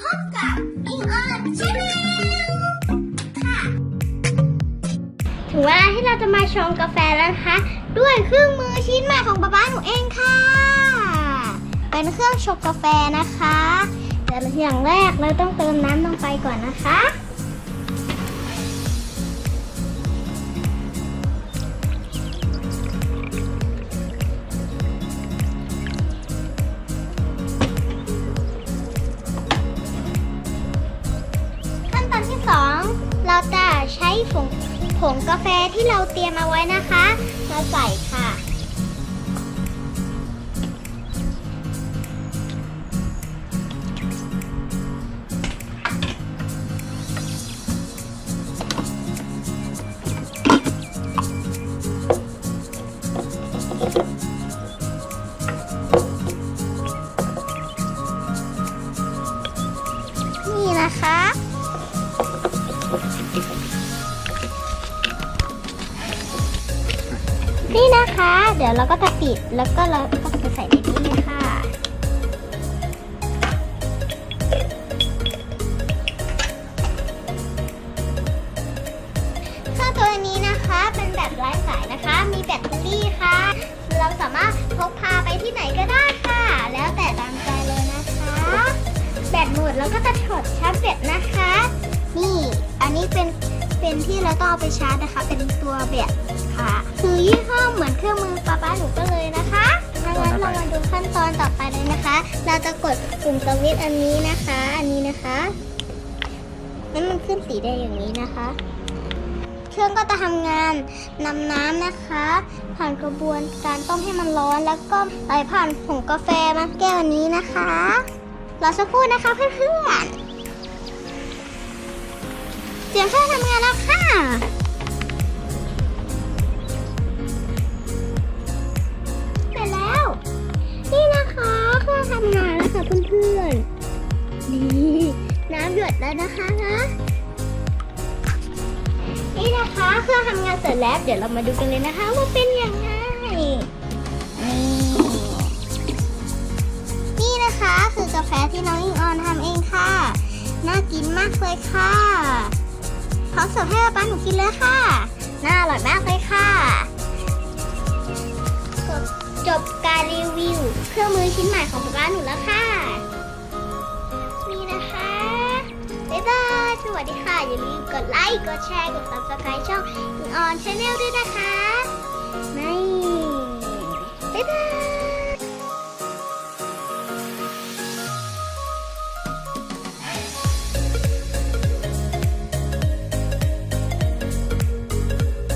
พบกับอิงออนชาแนลค่ะ ถึงเวลาที่เราจะมาชงกาแฟแล้วนะคะ ด้วยเครื่องมือชิ้นใหม่ของป๊าป๊าหนูเองค่ะ เป็นเครื่องชงกาแฟนะคะ แต่อย่างแรกเราต้องเติมน้ำลงไปก่อนนะคะ ผงผงกาแฟที่เราเตรียมเอาไว้นะคะมาใส่ค่ะ นี่นะคะ นี่นะคะ เดี๋ยวเราก็จะปิดแล้วก็เราก็จะใส่ในนี้เลยค่ะ เครื่องตัวนี้นะคะเป็นแบบไร้สายนะคะ มีแบตเตอรี่ค่ะ เราสามารถพกพาไปที่ไหนก็ได้ค่ะ แล้วแต่ตามใจเลยนะคะ แบตหมดแล้วก็จะถอดชาร์จแบตนะคะ นี่ อันนี้เป็นเป็นที่เราต้องเอาไปชาร์จนะคะ เป็นตัวแบตค่ะ เครื่องมือป้าป้าหนูก็เลยนะคะถ้างั้นเรามาดูขั้นตอนต่อไปเลยนะคะ เราจะกดปุ่มสวิตช์อันนี้นะคะ อันนี้นะคะแล้วมันขึ้นสีแดงอย่างนี้นะคะ เครื่องก็จะทำงานนำน้ำนะคะ ผ่านกระบวนการต้มให้มันร้อน แล้วก็ไหลผ่านผงกาแฟมาแก้วนี้นะคะรอสักครู่นะคะเพื่อนๆเสียงเครื่องทำงานแล้วค่ะ เพื่อนๆนี่น้ำหยดแล้วนะคะนะนี่นะคะเครื่องทำงานเสร็จแล้วเดี๋ยวเรามาดูกันเลยนะคะ ว่าเป็นยังไงนี่นี่นะคะคือกาแฟที่น้องอิงออนทำเองค่ะ น่ากินมากเลยค่ะพร้อเสิร์ฟให้ป้าหนูกินเลยค่ะ น่าอร่อยมากเลย ชิ้นใหม่ของร้านหนูแล้วค่ะ นี่นะคะ บ๊ายบาย สวัสดีค่ะ อย่าลืมกดไลค์ กดแชร์ กด subscribe ช่องอิงออนชาแนลด้วยนะคะไม่